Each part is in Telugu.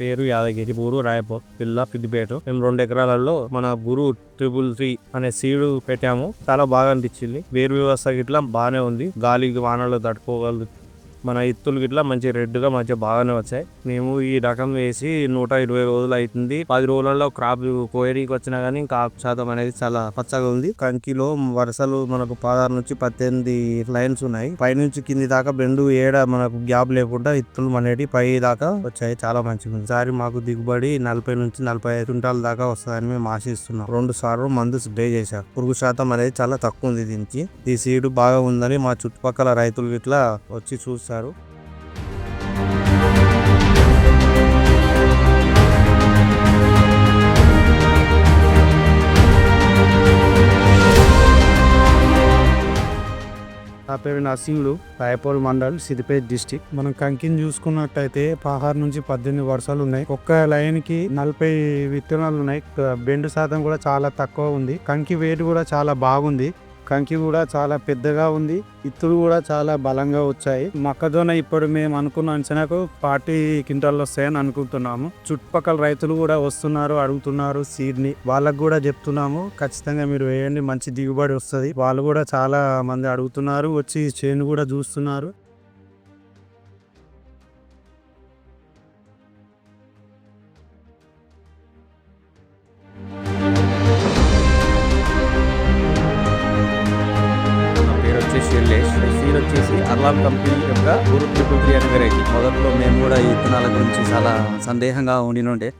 పేరు యాదగిరి ఊరు రాయపూర్ జిల్లా పిద్దిపేట మేము రెండు ఎకరాలలో మన గురు ట్రిపుల్ త్రీ అనే సీడ్ పెట్టాము. చాలా బాగా అనిపించింది. వేరు వ్యవస్థ గిట్ల బాగానే ఉంది. గాలి వానలు తట్టుకోగలదు మన ఇత్తులు గిట్లా మంచి రెడ్గా మంచిగా బాగానే వచ్చాయి. మేము ఈ రకం వేసి నూట ఇరవై రోజులు అవుతుంది పది రోజులలో క్రాప్ కోయడానికి వచ్చినా కానీ కాపు శాతం అనేది చాలా పచ్చగా ఉంది. కంకిలో వరుసలు మనకు పదహారు నుంచి పద్దెనిమిది లైన్స్ ఉన్నాయి. పైనుంచి కింది దాకా బెండు ఏడ మనకు గ్యాప్ లేకుండా ఇత్తులు అనేటి పై దాకా వచ్చాయి. చాలా మంచిగా ఉంది. సారి మాకు దిగుబడి నలభై నుంచి నలభై ఐదు క్వింటాల దాకా వస్తుందని మేము ఆశిస్తున్నాం. రెండు సార్లు మందు స్ప్రే చేశారు పురుగు శాతం అనేది చాలా తక్కువ ఉంది దీనికి. ఈ సీడ్ బాగా ఉందని మా చుట్టుపక్కల రైతులు ఇట్లా వచ్చి చూస్తారు నా పేరు నర్సింగ్లు రాయపూర్ మండల్ సిద్దిపేట డిస్టిక్. మనం కంకిని చూసుకున్నట్టయితే పదహారు నుంచి పద్దెనిమిది వర్షాలు ఉన్నాయి. ఒక్క లైన్కి నలభై విత్తనాలు ఉన్నాయి. బెండు శాతం కూడా చాలా తక్కువ ఉంది. కంకి వేటు కూడా చాలా బాగుంది. కంకి కూడా చాలా పెద్దగా ఉంది. ఇత్తులు కూడా చాలా బలంగా వచ్చాయి. మొక్కజొన్న ఇప్పుడు మేము అనుకున్న అంచనాకు పార్టీ కింటాల్లో వస్తాయని అనుకుంటున్నాము. చుట్టుపక్కల రైతులు కూడా వస్తున్నారు అడుగుతున్నారు సీడ్ని వాళ్ళకు కూడా చెప్తున్నాము ఖచ్చితంగా మీరు వేయండి మంచి దిగుబడి వస్తుంది. వాళ్ళు కూడా చాలా మంది అడుగుతున్నారు వచ్చి చేను కూడా చూస్తున్నారు. పేరు సీన్ వచ్చేసి అర్లాం కంపెనీ యొక్క గురు త్రిపుల్ త్రీ అనే వెరైటీ. మొదట్లో మేము కూడా ఈ విత్తనాల గురించి చాలా సందేహంగా ఉండి ఉండే.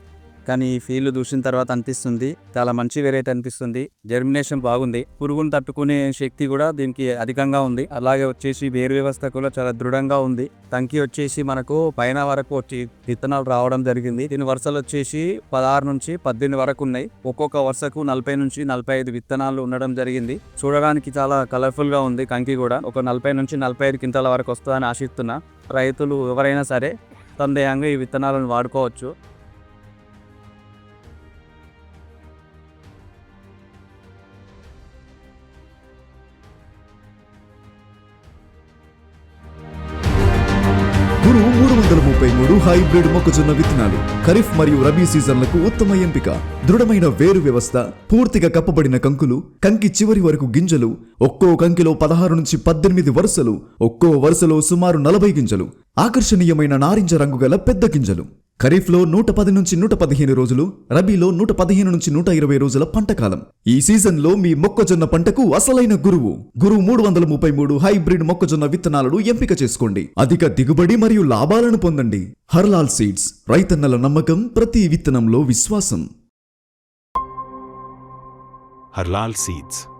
కానీ ఈ ఫీల్డ్ చూసిన తర్వాత అనిపిస్తుంది. చాలా మంచి వెరైటీ అనిపిస్తుంది. జర్మినేషన్ బాగుంది. పురుగును తట్టుకునే శక్తి కూడా దీనికి అధికంగా ఉంది. అలాగే వచ్చేసి వేరు వ్యవస్థ కూడా చాలా దృఢంగా ఉంది. తంకి వచ్చేసి మనకు పైన వరకు వచ్చి విత్తనాలు రావడం జరిగింది. దీని వరుసలు వచ్చేసి పదహారు నుంచి పద్దెనిమిది వరకు ఉన్నాయి. ఒక్కొక్క వరుసకు నలభై నుంచి నలభై ఐదు విత్తనాలు ఉండడం జరిగింది. చూడడానికి చాలా కలర్ఫుల్గా ఉంది కంకి కూడా. ఒక నలభై నుంచి నలభై ఐదు క్వింటాల వరకు వస్తుందని ఆశిస్తున్నా. రైతులు ఎవరైనా సరే సందేహంగా ఈ విత్తనాలను వాడుకోవచ్చు. గురు మూడు వందల ముప్పై మూడు హైబ్రిడ్ మొక్కజొన్న విత్తనాలు ఖరీఫ్ మరియు రబీ సీజన్లకు ఉత్తమ ఎంపిక. దృఢమైన వేరు వ్యవస్థ పూర్తిగా కప్పబడిన కంకులు కంకి చివరి వరకు గింజలు ఒక్కో కంకిలో పదహారు నుంచి పద్దెనిమిది వరుసలు ఒక్కో వరుసలో సుమారు నలభై గింజలు. ఆకర్షణీయమైన నారింజ రంగు గల పెద్ద గింజలు. ఖరీఫ్లో నూట పది నుంచి నూట పదిహేను రోజులు రబీలో నూట పదిహేను నుంచి నూట ఇరవై రోజుల పంట కాలం. ఈ సీజన్లో మీ మొక్కజొన్న పంటకు అసలైన గురువు. గురు మూడు వందల ముప్పై మూడు హైబ్రిడ్ మొక్కజొన్న విత్తనాలను ఎంపిక చేసుకోండి. అధిక దిగుబడి మరియు లాభాలను పొందండి. హర్లాల్ సీడ్స్ రైతన్నల నమ్మకం ప్రతి విత్తనంలో విశ్వాసం. హర్లాల్ సీడ్స్.